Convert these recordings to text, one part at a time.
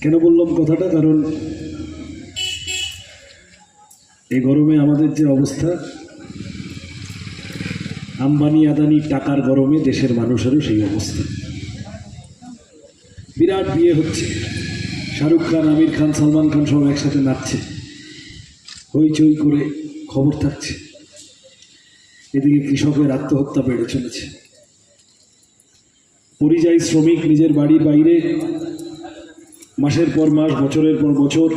কেন বললাম কথাটা? কারণ এই গরমে আমাদের যে অবস্থা, আম্বানি আদানি টাকার গরমে দেশের মানুষেরও সেই অবস্থা। বিরাট বিয়ে হচ্ছে। শাহরুখ খান, আমির খান, সালমান খান সব একসাথে নাচছে। হইচই করে খবর থাকছে। এদিকে কৃষকের আত্মহত্যা বেড়ে চলেছে। পরিযায়ী শ্রমিক নিজের বাড়ির বাইরে মাসের পর মাস, বছরের পর বছর,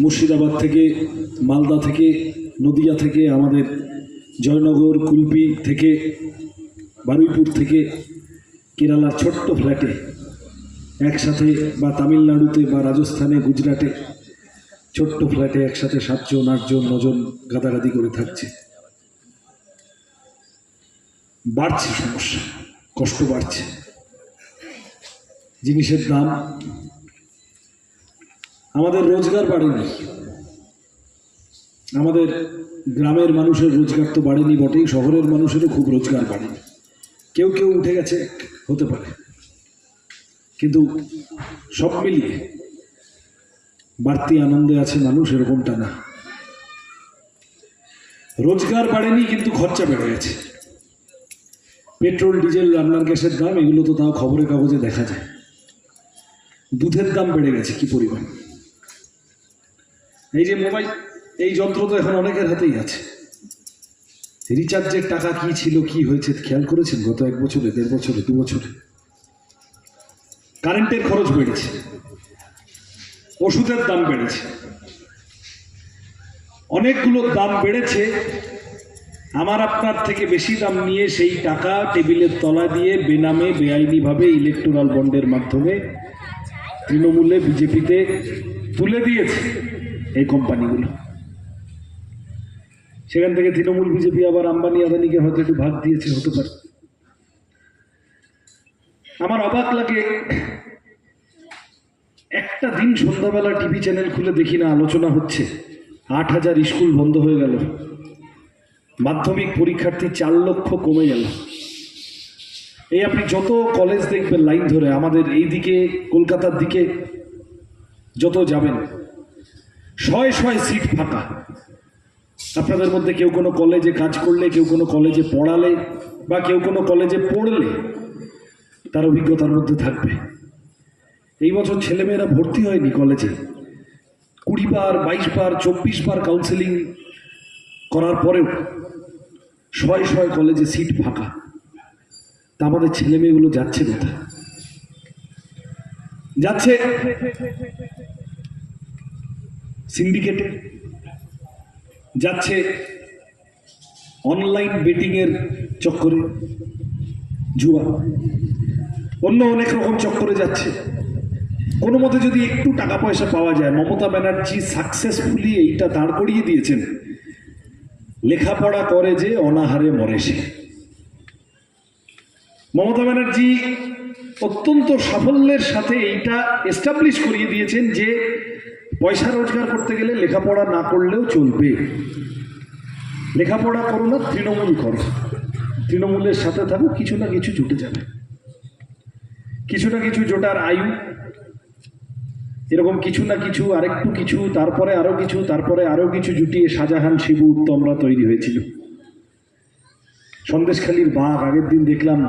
মুর্শিদাবাদ থেকে, মালদা থেকে, নদিয়া থেকে, আমাদের জয়নগর, কুলপি থেকে, বারুইপুর থেকে, কেরালার ছোট্ট ফ্ল্যাটে, একসাথে বা তামিলনাড়ুতে বা রাজস্থানে, গুজরাটে, ছোট্ট ফ্ল্যাটে একসাথে সাতজন, আটজন, নজন গাদাগাদি করে থাকছে। বাড়ছে সমস্যা, কষ্ট বাড়ছে। জিনিসের দাম আমাদের রোজগার বাড়েনি। আমাদের গ্রামের মানুষের রোজগার তো বাড়েনি, বটেই শহরের মানুষেরও খুব রোজগার বাড়েনি। কেউ কেউ উঠে গেছে, হতে পারে। কিন্তু সব মিলিয়ে বাড়তি আনন্দে আছে মানুষ, এরকমটা না। রোজগার বাড়েনি, কিন্তু খরচা বেড়ে গেছে। পেট্রোল, ডিজেল, রান্নার গ্যাসের দাম, এগুলো তো তাও খবরের কাগজে দেখা যায়। দুধের দাম বেড়ে গেছে, কি পরিমাণ? এই যে মোবাইল, এই যন্ত্র তো এখন অনেকের হাতেই আছে। রিচার্জের টাকা কি ছিল, কি হয়েছে, খেয়াল করেছেন? গত এক বছরে, দেড় বছরে, দু বছরে? কারেন্টের খরচ বেড়েছে। ওষুধের দাম বেড়েছে। অনেকগুলো দাম বেড়েছে। আমার আপনার থেকে বেশি দাম নিয়ে সেই টাকা টেবিলের তলা দিয়ে বেনামে, বেআইনিভাবে ইলেকটোরাল বন্ডের মাধ্যমে তৃণমূলে বিজেপিতে তুলে দিয়েছে এই কোম্পানিগুলো। সেখান থেকে তৃণমূল বিজেপি আবার আম্বানি আদানিকে হয়তো একটু ভাগ দিয়েছে, হতে পারে। আমার অবাক লাগে, একটা দিন সন্ধ্যাবেলা টিভি চ্যানেল খুলে দেখি না, আলোচনা হচ্ছে। আট হাজার স্কুল বন্ধ হয়ে গেল। মাধ্যমিক পরীক্ষার্থী চার লক্ষ কমে গেল। এই আপনি যত কলেজ দেখবেন লাইন ধরে, আমাদের এই দিকে কলকাতার দিকে, যত যাবেন, শয় শয় সিট ফাঁকা। আপনাদের মধ্যে কেউ কোনো কলেজে কাজ করলে, কেউ কোনো কলেজে পড়ালে, বা কেউ কোনো কলেজে পড়লে, তার অভিজ্ঞতার মধ্যে থাকবে। এই বছর ছেলেমেয়েরা ভর্তি হয়নি কলেজে কুড়ি বার, বাইশ বার, চব্বিশ বার কাউন্সেলিং করার পরেও শয় শয় কলেজে সিট ফাঁকা। তা আমাদের ছেলে মেয়েগুলো যাচ্ছে কোথায়? যাচ্ছে সিন্ডিকেটে যাচ্ছে অনলাইন বেটিংয়ের চক্করে, জুয়া। অন্য অনেক রকম চক্করে যাচ্ছে। কোনো মতে যদি একটু টাকা পয়সা পাওয়া যায়, মমতা ব্যানার্জি সাকসেসফুলি এইটা দাঁড় করিয়ে দিয়েছেন। লেখাপড়া করে যে অনাহারে মরে সে। মমতা ব্যানার্জি অত্যন্ত সাফল্যের সাথে এইটা এস্টাবলিশ করিয়ে দিয়েছেন যে পয়সা রোজগার করতে গেলে লেখাপড়া না করলেও চলবে। লেখাপড়া করো না, তৃণমূল করো। তৃণমূলের সাথে থাকো, কিছু না কিছু জুটে যাবে। কিছু না কিছু জোটার আয়ু। এরকম কিছু না কিছু, আরেকটু কিছু, তারপরে আরও কিছু, তারপরে আরও কিছু জুটিয়ে শাহজাহান শিবু উত্তমরা তৈরি হয়েছিল। সন্দেশখালীর বাঘ, আগের দিন দেখলাম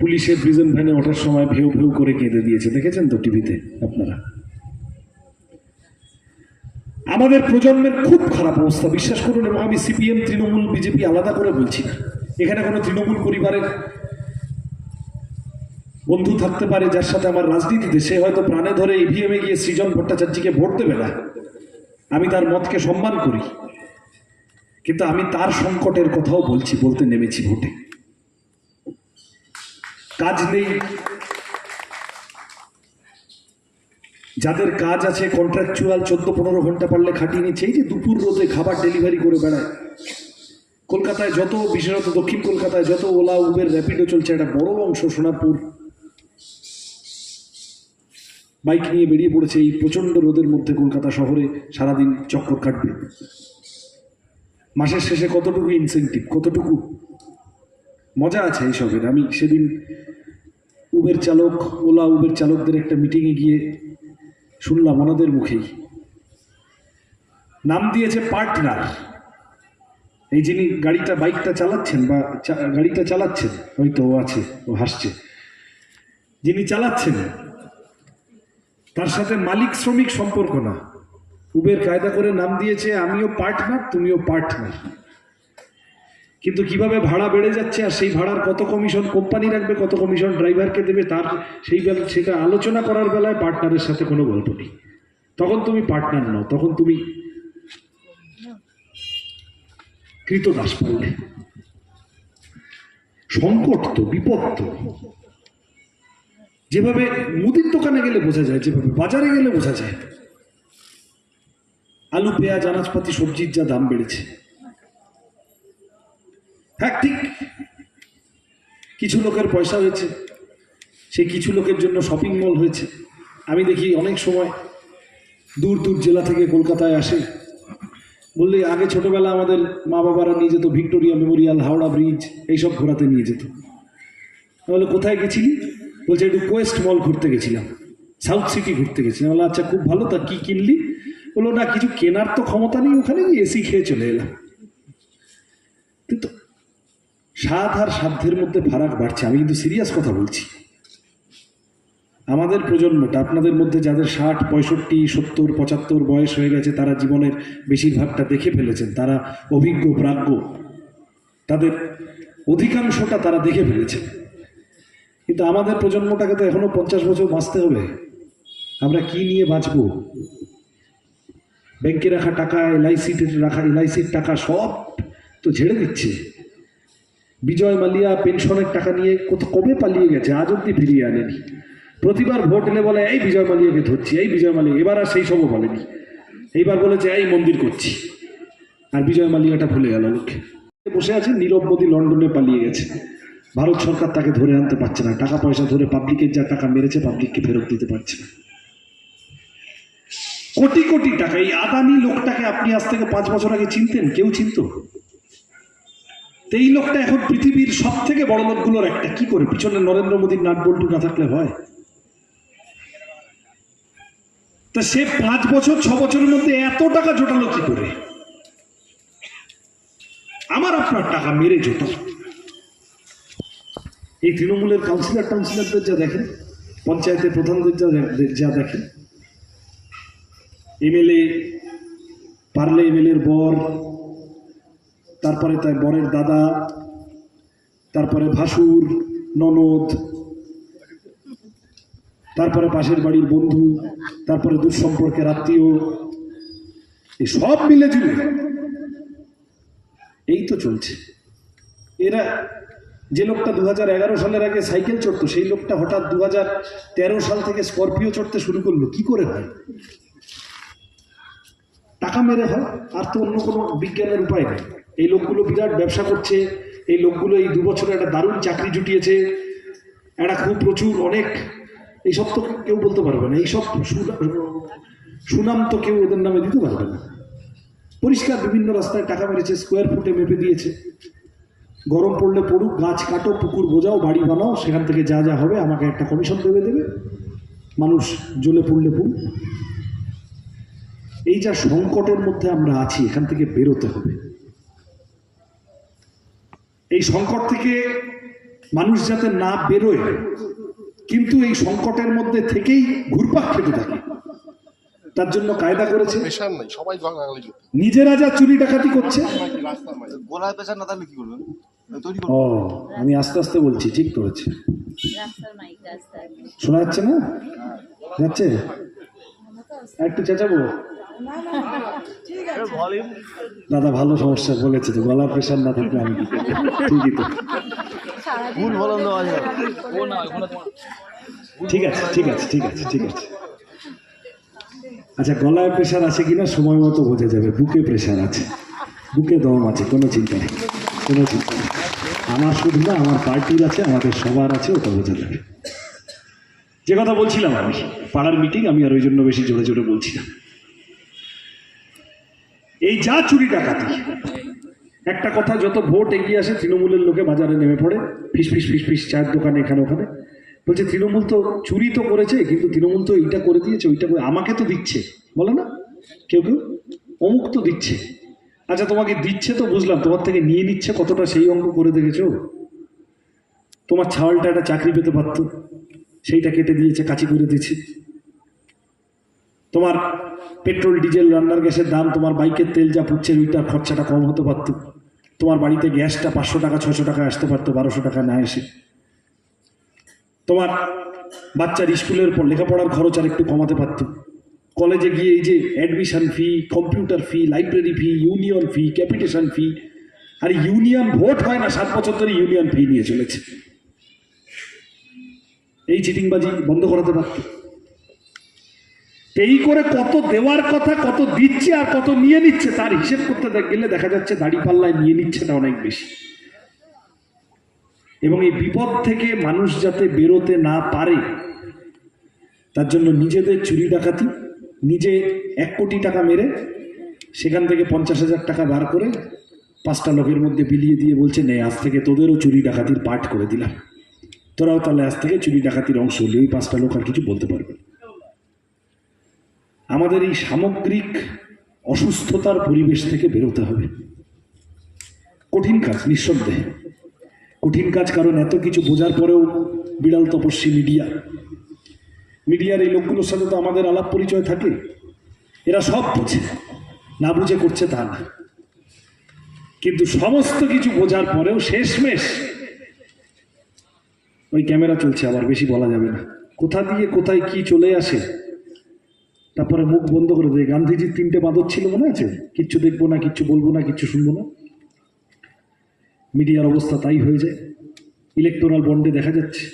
পুলিশের প্রিজন ভ্যানে ওঠার সময় ভেউ ভেউ করে কেঁদে দিয়েছে। দেখেছেন তো টিভিতে আপনারা? আমাদের প্রজন্মের খুব খারাপ অবস্থা, বিশ্বাস করুন, এবং আমি সিপিএম তৃণমূল বিজেপি আলাদা করে বলছি না। এখানে কোনো তৃণমূল পরিবারের বন্ধু থাকতে পারে যার সাথে আমার রাজনীতিতে সে হয়তো প্রাণে ধরে ইভিএমে গিয়ে সৃজন ভট্টাচার্যকে ভোট দেবে না। আমি তার মতকে সম্মান করি। কিন্তু আমি তার সংকটের কথাও বলছি, বলতে নেমেছি ভোটে। কাজ নেই। যাদের কাজ আছে কন্ট্রাকচুয়াল চোদ্দ পনেরো ঘণ্টা পারলে খাটিয়ে নিচ্ছে। এই যে দুপুর রোদে খাবার ডেলিভারি করে বেড়ায়। কলকাতায় যত, বিশেষত দক্ষিণ কলকাতায় যত ওলা, উবের র্যাপিডো চলছে, একটা বড় অংশ সোনারপুর। বাইক নিয়ে বেরিয়ে পড়েছে এই প্রচণ্ড রোদের মধ্যে কলকাতা শহরে, সারাদিন চক্কর কাটবে। মাসের শেষে কতটুকু ইনসেন্টিভ কতটুকু? মজা আছে এইসবের। আমি সেদিন উবের চালক ওলা উবের চালকদের একটা মিটিংয়ে গিয়ে শুনলাম ওনাদের মুখেই। নাম দিয়েছে পার্টনার এই যিনি গাড়িটা বাইকটা চালাচ্ছেন বা গাড়িটা চালাচ্ছেন, হয়তো ও আছে, ও হাসছে। যিনি চালাচ্ছেন, তার সাথে মালিক শ্রমিক সম্পর্ক না। উবের কায়দা করে নাম দিয়েছে, আমিও পার্টনার তুমিও পার্টনার কিন্তু কীভাবে ভাড়া বেড়ে যাচ্ছে আর সেই ভাড়ার কত কমিশন কোম্পানি রাখবে, কত কমিশন ড্রাইভারকে দেবে, তার সেই সেটা আলোচনা করার বেলায় পার্টনারের সাথে কোনো গল্প নেই। তখন তুমি পার্টনার নও, তখন তুমি কৃতদাস পারলে সংকট তো, বিপদ তো। যেভাবে মুদির দোকানে গেলে বোঝা যায়, যেভাবে বাজারে গেলে বোঝা যায়। আলু, পেঁয়াজ, আনাজপাতি, সবজির যা দাম বেড়েছে। হ্যাঁ ঠিক কিছু লোকের পয়সা হয়েছে সেই কিছু লোকের জন্য শপিং মল হয়েছে। আমি দেখি অনেক সময় দূর দূর জেলা থেকে কলকাতায় আসে, বললে আগে ছোটবেলা আমাদের মা বাবারা নিয়ে যেত, ভিক্টোরিয়া মেমোরিয়াল, হাওড়া ব্রিজ, এইসব ঘোরাতে নিয়ে যেত। বলে কোথায় গেছিলি? বলছে, একটু কোয়েস্ট মল ঘুরতে গেছিলাম সাউথ সিটি ঘুরতে গেছিলাম। বলে আচ্ছা খুব ভালো, তা কী কিনলি? বলল, না, কিছু কেনার তো ক্ষমতা নেই ওখানে গিয়ে এসি খেয়ে চলে এলাম। কিন্তু স্বাদ আর সাধ্যের মধ্যে ফারাক বাড়ছে। আমি কিন্তু সিরিয়াস কথা বলছি। আমাদের প্রজন্মটা, আপনাদের মধ্যে যাদের ষাট, পঁয়ষট্টি, সত্তর, পঁচাত্তর বয়স হয়ে গেছে, তারা জীবনের বেশিরভাগটা দেখে ফেলেছেন। তারা অভিজ্ঞ, প্রাজ্ঞ। তাদের অধিকাংশটা তারা দেখে ফেলেছেন। কিন্তু আমাদের প্রজন্মটাকে তো এখনও পঞ্চাশ বছর বাঁচতে হবে। আমরা কি নিয়ে বাঁচবো? ব্যাংকে রাখা টাকা, এলআইসিতে রাখা, এলআইসির টাকা সব তো ঝেড়ে দিচ্ছে। বিজয় মালিয়া পেনশনের টাকা নিয়ে কত কবে পালিয়ে গেছে? আজ অব্দি ফিরিয়ে আনেনি। প্রতিবার ভোট এলে বলে, এই বিজয় মালিয়াকে ধরছি, এই বিজয় মালিয়া। এবার আর সেই সবও বলেনি। এইবার বলেছে, এই মন্দির করছি। আর বিজয় মালিয়াটা ভুলে গেল লোকে। বসে আছে, নীরব মোদী লন্ডনে পালিয়ে গেছে। ভারত সরকার তাকে ধরে আনতে পারছে না। টাকা পয়সা ধরে পাবলিকের যা টাকা মেরেছে পাবলিককে ফেরত দিতে পারছে না। কোটি কোটি টাকা। এই আদানি লোকটাকে আপনি আজ থেকে পাঁচ বছর আগে চিনতেন? কেউ চিনতো? এই লোকটা এখন পৃথিবীর সব থেকে বড় লোকগুলোর একটা। কি করে? পিছনে নরেন্দ্র মোদীর নাট বল্টু না থাকলে হয়? তা সে পাঁচ বছর, ছ বছরের মধ্যে এত টাকা জোটালো কি করে? আমার আপনার টাকা মেরে জোটাল। এই তৃণমূলের কাউন্সিলর টাউন্সিলরদের যা দেখেন, পঞ্চায়েতের প্রধানদের যা যা দেখেন এমএলএ পারলে এমএলএর বর, তারপরে তার বরের দাদা, তারপরে ভাসুর, ননদ, তারপরে পাশের বাড়ির বন্ধু, তারপরে দূর সম্পর্কের আত্মীয়, এই সব মিলে জুলে এই তো চলছে। এরা যে লোকটা দু হাজার এগারো সালের আগে সাইকেল চড়তো, সেই লোকটা হঠাৎ দু হাজার তেরো সাল থেকে স্করপিও চড়তে শুরু করল। কি করে হয়? টাকা মেরে হয়, আর তো অন্য কোনো বিজ্ঞানের উপায় নেই। এই লোকগুলো বিরাট ব্যবসা করছে, এই লোকগুলো এই দু বছরে একটা দারুণ চাকরি জুটিয়েছে, একটা খুব প্রচুর অনেক, এইসব তো কেউ বলতে পারবে না, এইসব সুনা- সুনাম তো কেউ ওদের নামে দিতে পারবে না। পরিষ্কার বিভিন্ন রাস্তায় টাকা মেরেছে স্কোয়ার ফুটে মেপে দিয়েছে। গরম পড়লে পড়ুক, গাছ কাটো, পুকুর বোঝাও, বাড়ি বানাও, সেখান থেকে যা যা হবে, আমাকে একটা কমিশন দেবে দেবে। মানুষ জ্বলে পড়লে পড়ুক। এই যা সংকটের মধ্যে আমরা আছি এখান থেকে বেরোতে হবে। এই সংকট থেকে মানুষ যাতে না বেরোয় কিন্তু এই সংকটের মধ্যে থেকেই ঘুরপাক খেতে থাকে। তার জন্য কায়দা করেছে পেশার নাই সবাই নিজেরা যা চুরি ডাকাতি করছে। ও আমি আস্তে আস্তে বলছি ঠিক করেছে। রাস্তার মাইক রাস্তার শোনা যাচ্ছে না? যাচ্ছে? একটু চেঁচাবো? দাদা ভালো সমস্যা বলেছে তো গলা প্রেশার না থাকলে আমি? ঠিকই তো। দেওয়া যায়। ঠিক আছে ঠিক আছে ঠিক আছে ঠিক আছে। আচ্ছা গলায় প্রেশার আছে কিনা সময় মতো বোঝা যাবে। বুকে প্রেশার আছে। বুকে দম আছে কোনো চিন্তা নেই। কোনো চিন্তা নেই। আমার শুধু না আমার পার্টির আছে আমাদের সবার আছে ওটা বোঝা যাবে। যে কথা বলছিলাম আমি পাড়ার মিটিং আমি আর ওই জন্য বেশি জোরে জোরে বলছিলাম। এই যা চুরি ডাকাতি। একটা কথা, যত ভোট এগিয়ে আসে, তৃণমূলের লোকে বাজারে নেমে পড়ে, ফিস ফিস ফিস ফিস, চায়ের দোকানে, এখানে, ওখানে। বলছে, তৃণমূল তো চুরি তো করেছে, কিন্তু তৃণমূল তো এইটা করে দিয়েছে, ওইটা করে আমাকে তো দিচ্ছে। বলে না? কেউ কেউ? অমুক তো দিচ্ছে। আচ্ছা তোমাকে দিচ্ছে তো বুঝলাম, তোমার থেকে নিয়ে নিচ্ছে কতটা সেই অঙ্ক করে দেখেছ? তোমার ছাওয়ালটা একটা চাকরি পেতে পারতো, সেইটা কেটে দিয়েছে, কাচি করে দিয়েছে। তোমার পেট্রোল, ডিজেল, রান্নার গ্যাসের দাম, তোমার বাইকের তেল যা পুচ্ছে ওইটার খরচাটা কম হতে পারতো। তোমার বাড়িতে গ্যাসটা পাঁচশো টাকা ছশো টাকা আসতে পারতো, বারোশো টাকা না এসে। তোমার বাচ্চার স্কুলের পর লেখাপড়ার খরচ আর একটু কমাতে পারতো। কলেজে গিয়ে এই যে admission fee computer fee library fee union fee capitation fee আর ইউনিয়ন ভোট হয় না, সাত বছর ধরে ইউনিয়ন ফি নিয়ে চলেছে। এই চিটিংবাজি বন্ধ করাতে পারতো। এই করে কত দেওয়ার কথা, কত দিচ্ছে আর কত নিয়ে নিচ্ছে, তার হিসেব করতে গেলে দেখা যাচ্ছে দাড়ি পাল্লায় নিয়ে নিচ্ছে না অনেক বেশি এবং এই বিপদ থেকে মানুষ যাতে বেরোতে না পারে, তার জন্য নিজেদের চুরি ডাকাতি, নিজে এক কোটি টাকা মেরে সেখান থেকে পঞ্চাশ হাজার টাকা বার করে পাঁচটা লোকের মধ্যে বিলিয়ে দিয়ে বলছে, নে, আজ থেকে তোদেরও চুরি ডাকাতির পাঠ করে দিলাম তোরাও তাহলে আজ থেকে চুরি ডাকাতির অংশ হলে, ওই পাঁচটা লোক আর কিছু বলতে পারবে না। আমাদের এই সামগ্রিক অসুস্থতার পরিবেশ থেকে বেরোতে হবে। কঠিন কাজ, নিঃসন্দেহে। কঠিন কাজ কারণ এত কিছু বোঝার পরেও বিড়াল তপস্বী মিডিয়া। মিডিয়ার এই লোকগুলোর সাথে তো আমাদের আলাপ পরিচয় থাকে। এরা সব বোঝে। না বুঝে করছে তা না। কিন্তু সমস্ত কিছু বোঝার পরেও শেষমেশ ওই ক্যামেরা চলছে, আবার বেশি বলা যাবে না। কোথা দিয়ে, কোথায় কি চলে আসে তারপরে মুখ বন্ধ করে দেয় গান্ধীজির তিনটে বাঁদর ছিল মনে আছে? কিচ্ছু দেখব না, কিচ্ছু বলব না, কিচ্ছু শুনব না। মিডিয়ার অবস্থা তাই হয়ে যায়। ইলেকটোরাল বন্ডে দেখা যাচ্ছে।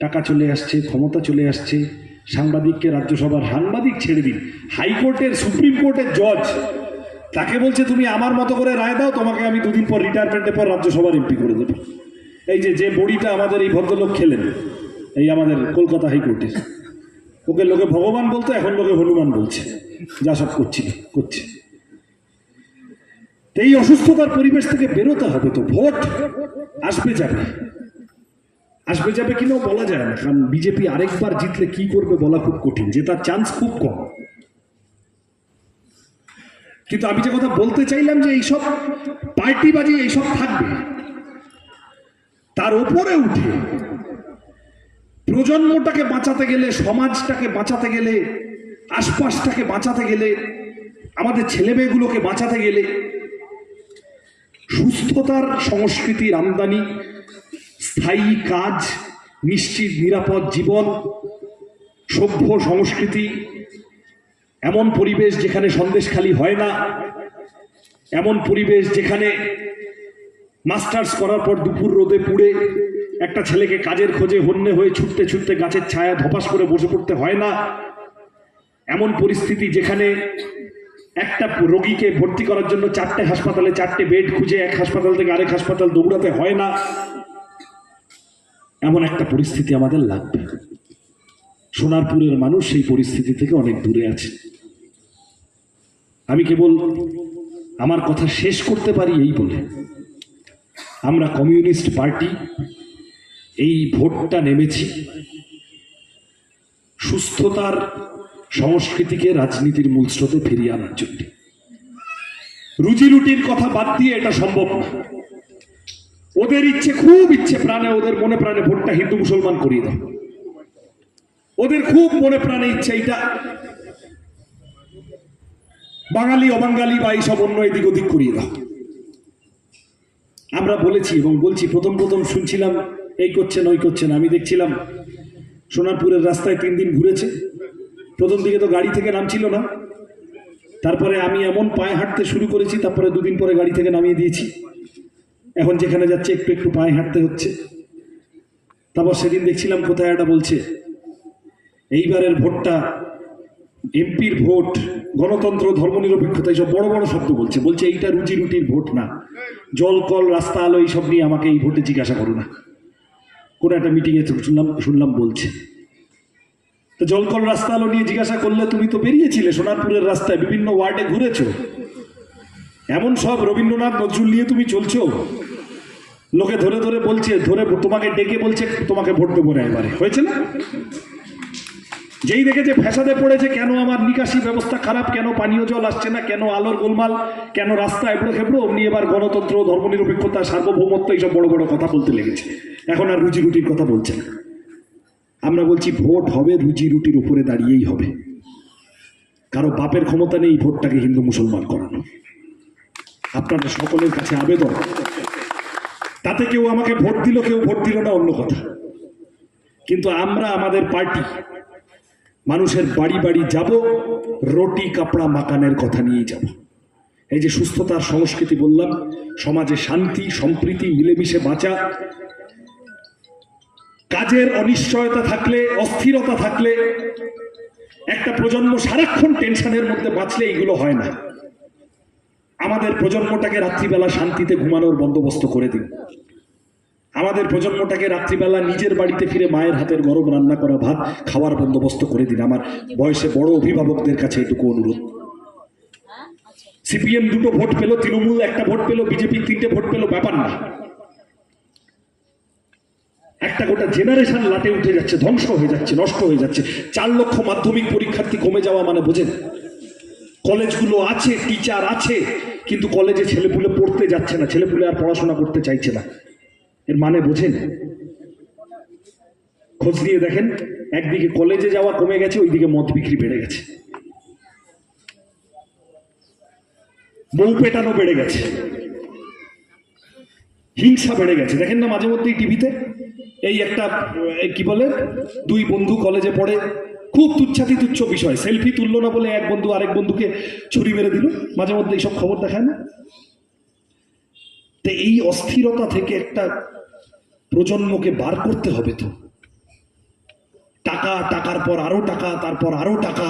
টাকা চলে আসছে, ক্ষমতা চলে আসছে। সাংবাদিককে রাজ্যসভার সাংবাদিক ছেড়ে দিন। হাইকোর্টের, সুপ্রিম কোর্টের জজ। তাকে বলছে, তুমি আমার মতো করে রায় দাও, তোমাকে আমি দুদিন পর রিটায়ারমেন্টের পর রাজ্যসভার এমপি করে দেবো। এই যে যে বড়িটা আমাদের এই ভদ্রলোক খেলেন, এই আমাদের কলকাতা হাইকোর্টে ওকে লোকে ভগবান বলতো, এখন লোকে হনুমান বলছে। যা সব করছিল করছে। এই অসুস্থতার পরিবেশ থেকে বেরোতে হবে তো, ভোট আসবে যাবে। আসবে যাবে কিনাও বলা যায় না, কারণ বিজেপি আরেকবার জিতলে কি করবে বলা খুব কঠিন যে তার চান্স খুব কম। কিন্তু আমি যে কথা বলতে চাইলাম যে এইসব পার্টি পার্টিবাজি, এইসব থাকবে। তার উপরে উঠে প্রজন্মটাকে বাঁচাতে গেলে, সমাজটাকে বাঁচাতে গেলে, আশপাশটাকে বাঁচাতে গেলে, আমাদের ছেলেমেয়েগুলোকে বাঁচাতে গেলে সুস্থতার সংস্কৃতির আমদানি, স্থায়ী কাজ, নিশ্চিত, নিরাপদ জীবন, সভ্য সংস্কৃতি, এমন পরিবেশ যেখানে সন্দেশখালি হয় না, এমন পরিবেশ যেখানে মাস্টার্স করার পর দুপুর রোদে পুড়ে একটা ছেলেকে কাজের খোঁজে হন্যে হয়ে ছুটতে ছুটতে গাছের ছায়া ধপাস করে বসে পড়তে হয় না। এমন পরিস্থিতি যেখানে একটা রোগীকে ভর্তি করার জন্য চারটে হাসপাতালে চারটে বেড খুঁজে এক হাসপাতাল থেকে আরেক হাসপাতাল দৌড়াতে হয় না। এমন একটা পরিস্থিতি আমাদের লাগবে। সোনারপুরের মানুষ সেই পরিস্থিতি থেকে অনেক দূরে আছে। আমি কেবল আমার কথা শেষ করতে পারি এই বলে। আমরা কমিউনিস্ট পার্টি এই ভোটটা নেমেছি। সুস্থতার সংস্কৃতিকে রাজনীতির মূল স্রোতে ফিরিয়ে আনার জন্য। রুজি রুটির কথা বাদ দিয়ে এটা সম্ভব না। ওদের ইচ্ছে, খুব ইচ্ছে প্রাণে ওদের মনে প্রাণে ভোটটা হিন্দু মুসলমান করিয়ে দাও। ওদের খুব মনে প্রাণে ইচ্ছে এটা বাঙালি অবাঙ্গালি বা এইসব অন্য এদিক ওদিক করিয়ে দাও। আমরা বলেছি এবং বলছি, প্রথম প্রথম শুনছিলাম এই করছেন, ওই করছেন। আমি দেখছিলাম সোনারপুরের রাস্তায় তিন দিন ঘুরেছে। প্রথম দিকে তো গাড়ি থেকে নামছিল না। তারপরে আমি এমন পায়ে হাঁটতে শুরু করেছি, তারপরে দুদিন পরে গাড়ি থেকে নামিয়ে দিয়েছি। এখন যেখানে যাচ্ছে, একটু একটু পায়ে হাঁটতে হচ্ছে। তারপর সেদিন দেখছিলাম কোথায় একটা বলছে, এইবারের ভোটটা এমপির ভোট, গণতন্ত্র, ধর্মনিরপেক্ষতা, এইসব বড় বড় শব্দ বলছে। বলছে, এইটা রুজি রুটির ভোট না। জল, কল, রাস্তা, আলো, এইসব নিয়ে আমাকে এই ভোটে জিজ্ঞাসা করো না। কোনো একটা মিটিংয়ে শুনলাম শুনলাম বলছে। তো জলকল রাস্তা আলো নিয়ে জিজ্ঞাসা করলে, তুমি তো বেরিয়েছিলে সোনারপুরের রাস্তায়, বিভিন্ন ওয়ার্ডে ঘুরেছো। এমন সব রবীন্দ্রনাথ, নজরুল নিয়ে তুমি চলছো? লোকে ধরে ধরে বলছে, ধরে তোমাকে ডেকে বলছে, তোমাকে ভোট দেবো না এবারে। হয়েছে না? যেই দেখেছে ফ্যাসাদে পড়েছে, কেন আমার নিকাশি ব্যবস্থা খারাপ, কেন পানীয় জল আসছে না, কেন আলোর গোলমাল, কেন রাস্তা এবড়ো খেবড়ো, অমনি এবার গণতন্ত্র, ধর্মনিরপেক্ষতা, সার্বভৌমত্ব, এইসব বড় বড় কথা বলতে লেগেছে। এখন আর রুজি রুটির কথা বলছে না। আমরা বলছি ভোট হবে রুজি রুটির উপরে দাঁড়িয়েই হবে। কারও বাপের ক্ষমতা নেই ভোটটাকে হিন্দু মুসলমান করানো। আপনাদের সকলের কাছে আবেদন। তাতে কেউ আমাকে ভোট দিল, কেউ ভোট দিল না, অন্য কথা। কিন্তু আমরা, আমাদের পার্টি মানুষের বাড়ি বাড়ি যাব, রুটি, কাপড়া, মাকানের কথা নিয়েই যাব। এই যে সুস্থতার সংস্কৃতি বললাম, সমাজে শান্তি, সম্প্রীতি, মিলেমিশে বাঁচা, কাজের অনিশ্চয়তা থাকলে, অস্থিরতা থাকলে, একটা প্রজন্ম সারাক্ষণ টেনশনের মধ্যে বাঁচলে এইগুলো হয় না। আমাদের প্রজন্মটাকে রাত্রিবেলা শান্তিতে ঘুমানোর বন্দোবস্ত করে দিন। আমাদের প্রজন্মটাকে রাত্রিবেলা নিজের বাড়িতে ফিরে মায়ের হাতের গরম রান্না করা ভাত খাওয়ার বন্দোবস্ত করে দিন। আমার বয়সে বড় অভিভাবকদের কাছে এটুকু অনুরোধ। সিপিএম দুটো ভোট পেল, তৃণমূল একটা ভোট পেল, বিজেপি তিনটে ভোট পেল, ব্যাপার না। একটা গোটা জেনারেশন লাটে উঠে যাচ্ছে, ধ্বংস হয়ে যাচ্ছে, নষ্ট হয়ে যাচ্ছে। চার লক্ষ মাধ্যমিক পরীক্ষার্থী কমে যাওয়া মানে বোঝেন? কলেজগুলো আছে টিচার আছে, কিন্তু কলেজে ছেলেপুলে পড়তে যাচ্ছে না, ছেলেপুলে আর পড়াশোনা করতে চাইছে না। এর মানে বোঝেন? খোঁজ নিয়ে দেখেন, একদিকে কলেজে যাওয়া কমে গেছে, ওইদিকে মদ বিক্রি বেড়ে গেছে। বউ পেটানো বেড়ে গেছে। হিংসা বেড়ে গেছে। দেখেন না মাঝে মধ্যেই টিভিতে? এই একটা কি বলে? দুই বন্ধু কলেজে পড়ে, খুব তুচ্ছাতি তুচ্ছ বিষয়। সেলফি তুললো না বলে এক বন্ধু আরেক বন্ধুকে ছুরি মেরে দিল। মাঝে মধ্যে এইসব খবর দেখায় না? তো এই অস্থিরতা থেকে একটা প্রজন্মকে বার করতে হবে তো। টাকা, টাকার পর আরও টাকা, তারপর আরও টাকা।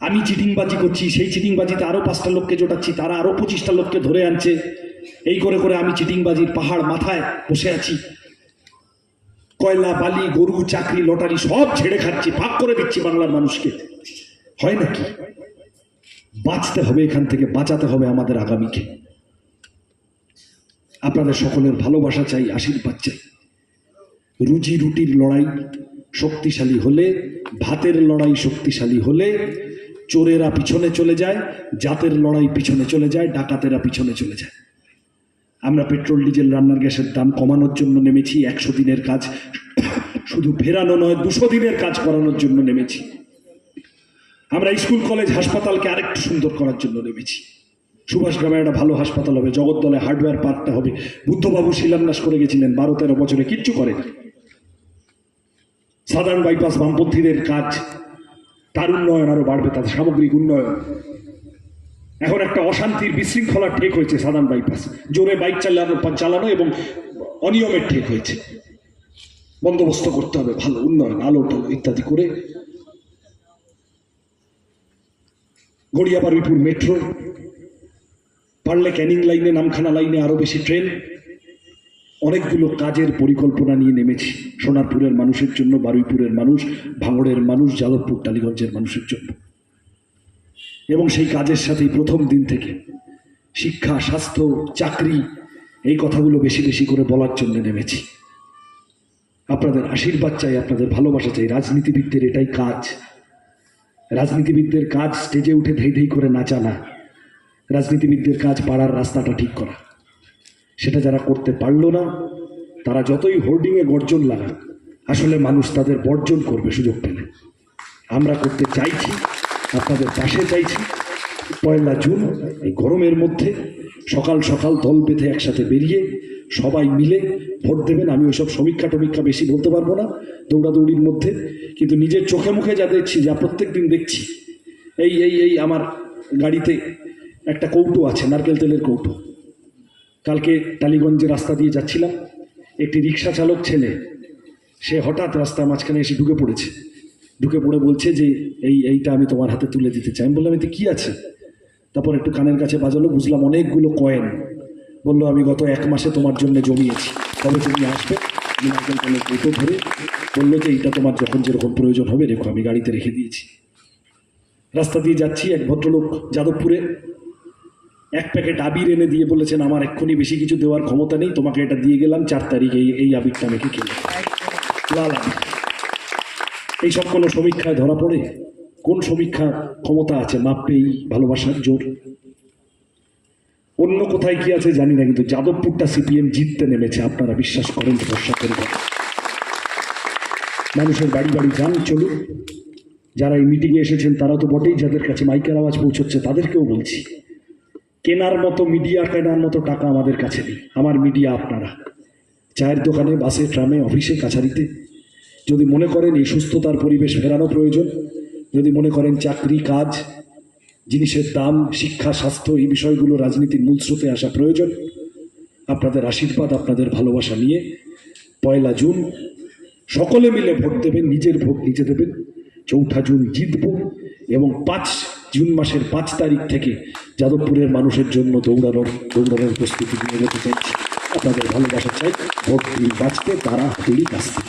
আমি চিটিংবাজি করছি, সেই চিটিংবাজিতে আরও পাঁচটা লোককে জোটাচ্ছি, তারা আরও পঁচিশটা লোককে ধরে আনছে। এই করে করে আমি চিটিংবাজির পাহাড় মাথায় বসে আছি। কয়লা, বালি, গরু, চাকরি, লটারি সব ছেড়ে খাচ্ছি, ভাগ করে দিচ্ছি বাংলার মানুষকে। হয় নাকি? বাঁচতে হবে এখান থেকে, বাঁচাতে হবে আমাদের আগামীকে। আপনাদের সকলের ভালোবাসা চাই, আশীর্বাদ চাই। রুজি রুটির লড়াই শক্তিশালী হলে, ভাতের লড়াই শক্তিশালী হলে, চোরেরা পিছনে চলে যায়, জাতের লড়াই পিছনে চলে যায়, ডাকাতেরা পিছনে চলে যায়। আমরা পেট্রোল, ডিজেল, রান্নার গ্যাসের দাম কমানোর জন্য নেমেছি, একশো দিনের কাজ শুধু ফেরানো নয়, দুশো দিনের কাজ করানোর জন্য নেমেছি। আমরা স্কুল, কলেজ, হাসপাতালকে আরেকটু সুন্দর করার জন্য নেমেছি। সুভাষ গ্রামে একটা ভালো হাসপাতাল হবে, জগদ্দলে হার্ডওয়্যার পার্কটা হবে। বুদ্ধবাবু শিলান্যাস করে গেছিলেন, বারো তেরো বছরে কিচ্ছু করেন। সাধারণ বাইপাস বামপন্থীদের কাজ, তার উন্নয়ন আরও বাড়বে, তাদের সামগ্রিক উন্নয়ন। এখন একটা অশান্তির বিশৃঙ্খলা ঠেক হয়েছে সাধারণ বাইপাস জোরে বাইক চালানো চালানো এবং অনিয়মের ঠেক হয়েছে। বন্দোবস্ত করতে হবে, ভালো উন্নয়ন, আলো ইত্যাদি করে। গড়িয়াবারুইপুর মেট্রো পারলে ক্যানিং লাইনে, নামখানা লাইনে আরও বেশি ট্রেন। অনেকগুলো কাজের পরিকল্পনা নিয়ে নেমেছি। সোনারপুরের মানুষের জন্য, বারুইপুরের মানুষ, ভাঙড়ের মানুষ, যাদবপুর, টালিগঞ্জের মানুষের জন্য। এবং সেই কাজের সাথেই প্রথম দিন থেকে শিক্ষা, স্বাস্থ্য, চাকরি, এই কথাগুলো বেশি বেশি করে বলার জন্য নেমেছি। আপনাদের আশীর্বাদ চাই, আপনাদের ভালোবাসা চাই। রাজনীতিবিদদের এটাই কাজ। রাজনীতিবিদদের কাজ স্টেজে উঠে ধেই ধেই করে নাচা না রাজনীতিবিদদের কাজ পাড়ার রাস্তাটা ঠিক করা। সেটা যারা করতে পারল না, তারা যতই হোর্ডিংয়ে গর্জন লাগাক, আসলে মানুষ তাদের বর্জন করবে সুযোগ পেলে। আমরা করতে চাইছি, আপনাদের পাশে চাইছি। পয়লা জুন, এই গরমের মধ্যে সকাল সকাল দল বেঁধে একসাথে বেরিয়ে সবাই মিলে ভোট দেবেন। আমি ওইসব সমীক্ষা টমীক্ষা বেশি বলতে পারব না দৌড়াদৌড়ির মধ্যে, কিন্তু নিজের চোখে মুখে যা দেখছি, যা প্রত্যেক দিন দেখছি, এই এই এই আমার গাড়িতে একটা কৌটো আছে, নারকেল তেলের কৌটো। কালকে টালিগঞ্জে রাস্তা দিয়ে যাচ্ছিলাম, একটি রিক্সা চালক ছেলে, সে হঠাৎ রাস্তার মাঝখানে এসে ঢুকে পড়েছে। ঢুকে পড়ে বলছে যে, এই, এইটা আমি তোমার হাতে তুলে দিতে চাই। আমি বললাম, এতে কী আছে? তারপর একটু কানের কাছে বাজালো, বুঝলাম অনেকগুলো কয়েন। বলল, আমি গত এক মাসে তোমার জন্য জমিয়েছি। তবে তুমি আসবে? নারকেল তেলের কৌটো ধরে বলল যে, এইটা তোমার যখন যেরকম প্রয়োজন হবে, রেখো, আমি গাড়িতে রেখে দিয়েছি। রাস্তা দিয়ে যাচ্ছি এক ভদ্রলোক যাদবপুরে। এক প্যাকেট আবির এনে দিয়ে বলেছেন, আমার এক্ষুনি বেশি কিছু দেওয়ার ক্ষমতা নেই, তোমাকে এটা দিয়ে গেলাম, চার তারিখে এই এই আবিরটা খেলে লাল আবির। এইসব কোনো সমীক্ষায় ধরা পড়ে? কোন সমীক্ষা ক্ষমতা আছে? মাপবে এই ভালোবাসার জোর। অন্য কোথায় কি আছে জানি না, কিন্তু যাদবপুরটা সিপিএম জিততে নেমেছে, আপনারা বিশ্বাস করেন, ভরসা করবেন মানুষের বাড়ি বাড়ি যান, চলুন। যারা এই মিটিংয়ে এসেছেন, তারা তো বটেই, যাদের কাছে মাইকের আওয়াজ পৌঁছচ্ছে, তাদেরকেও বলছি। কেনার মতো মিডিয়া, কেনার মতো টাকা আমাদের কাছে নেই। আমার মিডিয়া আপনারা। চায়ের দোকানে, বাসে, ট্রামে, অফিসে, কাছারিতে। যদি মনে করেন এই সুস্থতার পরিবেশ ফেরানো প্রয়োজন, যদি মনে করেন চাকরি, কাজ, জিনিসের দাম, শিক্ষা, স্বাস্থ্য, এই বিষয়গুলো রাজনীতির মূল স্রোতে আসা প্রয়োজন, আপনাদের আশীর্বাদ, আপনাদের ভালোবাসা নিয়ে পয়লা জুন, সকলে মিলে ভোট দেবেন, নিজের ভোট নিজে দেবেন। চৌঠা জুন জিতব এবং পাঁচ জুন মাসের পাঁচ তারিখ থেকে যাদবপুরের মানুষের জন্য দৌড়ানোর দৌড়ানোর প্রস্তুতি নিয়ে যেতে চাইছি। আপনাদের ভালোবাসা চাই, ভোট বাঁচতে, তারা তুলি কাছতে